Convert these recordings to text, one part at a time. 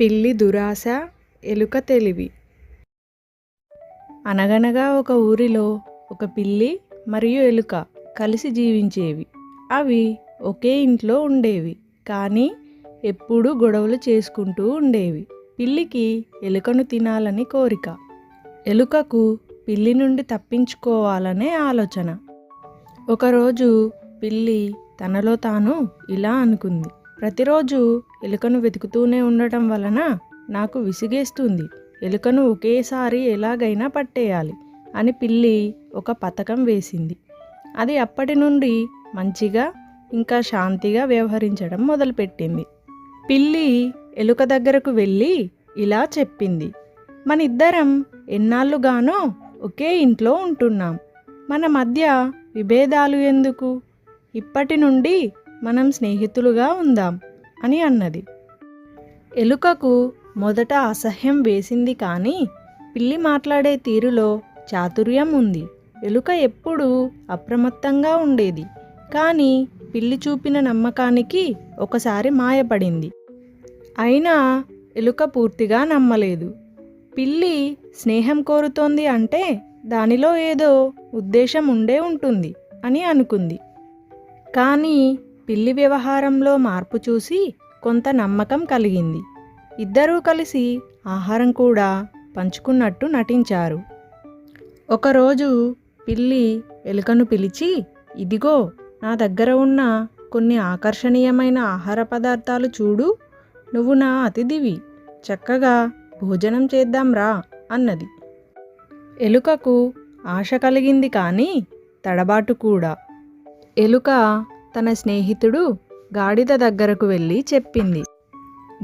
పిల్లి దురాశ ఎలుక తెలివి. అనగనగా ఒక ఊరిలో ఒక పిల్లి మరియు ఎలుక కలిసి జీవించేవి. అవి ఒకే ఇంట్లో ఉండేవి. కానీ ఎప్పుడూ గొడవలు చేసుకుంటూ ఉండేవి. పిల్లికి ఎలుకను తినాలని కోరిక. ఎలుకకు పిల్లి నుండి తప్పించుకోవాలనే ఆలోచన. ఒకరోజు పిల్లి తనలో తాను ఇలా అనుకుంది. ప్రతిరోజు ఎలుకను వెతుకుతూనే ఉండటం వలన నాకు విసిగేస్తుంది. ఎలుకను ఒకేసారి ఎలాగైనా పట్టేయాలి అని పిల్లి ఒక పథకం వేసింది. అది అప్పటి నుండి మంచిగా ఇంకా శాంతిగా వ్యవహరించడం మొదలుపెట్టింది. పిల్లి ఎలుక దగ్గరకు వెళ్ళి ఇలా చెప్పింది. మన ఇద్దరం ఎన్నాళ్ళుగానో ఒకే ఇంట్లో ఉంటున్నాం. మన మధ్య విభేదాలు ఎందుకు? ఇప్పటి నుండి మనం స్నేహితులుగా ఉందాం అని అన్నది. ఎలుకకు మొదట అసహ్యం వేసింది కానీ పిల్లి మాట్లాడే తీరులో చాతుర్యం ఉంది. ఎలుక ఎప్పుడూ అప్రమత్తంగా ఉండేది. కానీ పిల్లి చూపిన నమ్మకానికి ఒకసారి మాయపడింది. అయినా ఎలుక పూర్తిగా నమ్మలేదు. పిల్లి స్నేహం కోరుతోంది అంటే దానిలో ఏదో ఉద్దేశం ఉండే ఉంటుంది అని అనుకుంది. కానీ పిల్లి వ్యవహారంలో మార్పు చూసి కొంత నమ్మకం కలిగింది. ఇద్దరూ కలిసి ఆహారం కూడా పంచుకున్నట్టు నటించారు. ఒకరోజు పిల్లి ఎలుకను పిలిచి ఇదిగో నా దగ్గర ఉన్న కొన్ని ఆకర్షణీయమైన ఆహార పదార్థాలు చూడు. నువ్వు నా అతిథివి. చక్కగా భోజనం చేద్దాం రా అన్నది. ఎలుకకు ఆశ కలిగింది కానీ తడబాటు కూడా. ఎలుక తన స్నేహితుడు గాడిద దగ్గరకు వెళ్ళి చెప్పింది.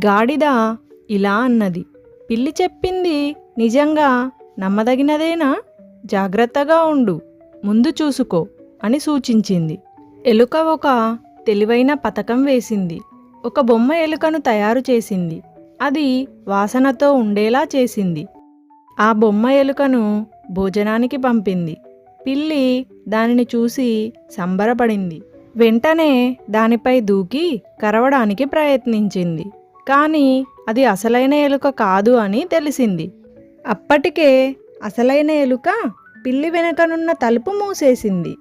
గాడిద ఇలా అన్నది. పిల్లి చెప్పింది నిజంగా నమ్మదగినదేనా? జాగ్రత్తగా ఉండు. ముందు చూసుకో అని సూచించింది. ఎలుక ఒక తెలివైన పథకం వేసింది. ఒక బొమ్మ ఎలుకను తయారు చేసింది. అది వాసనతో ఉండేలా చేసింది. ఆ బొమ్మ ఎలుకను భోజనానికి పంపింది. పిల్లి దానిని చూసి సంబరపడింది. వెంటనే దానిపై దూకి కరవడానికి ప్రయత్నించింది. కానీ అది అసలైన ఎలుక కాదు అని తెలిసింది. అప్పటికే అసలైన ఎలుక పిల్లి వెనకనున్న తలుపు మూసేసింది.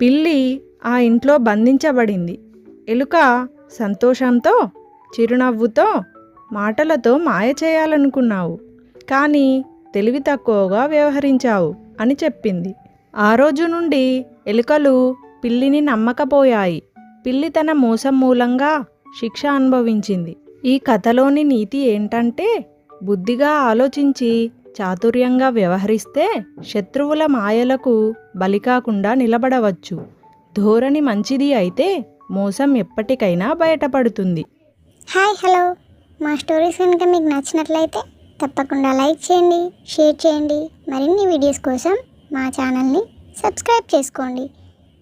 పిల్లి ఆ ఇంట్లో బంధించబడింది. ఎలుక సంతోషంతో చిరునవ్వుతో మాటలతో మాయ చేయాలనుకున్నావు. కానీ తెలివి తక్కువగా వ్యవహరించావు అని చెప్పింది. ఆ రోజు నుండి ఎలుకలు పిల్లిని నమ్మకపోయాయి. పిల్లి తన మోసం మూలంగా శిక్ష అనుభవించింది. ఈ కథలోని నీతి ఏంటంటే బుద్ధిగా ఆలోచించి చాతుర్యంగా వ్యవహరిస్తే శత్రువుల మాయలకు బలి కాకుండా నిలబడవచ్చు. ధోరణి మంచిది అయితే మోసం ఎప్పటికైనా బయటపడుతుంది. Hi hello. మా స్టోరీస్ కనుక మీకు నచ్చినట్లయితే తప్పకుండా లైక్ చేయండి షేర్ చేయండి. మరిన్ని వీడియోస్ కోసం మా ఛానల్ని సబ్స్క్రైబ్ చేసుకోండి.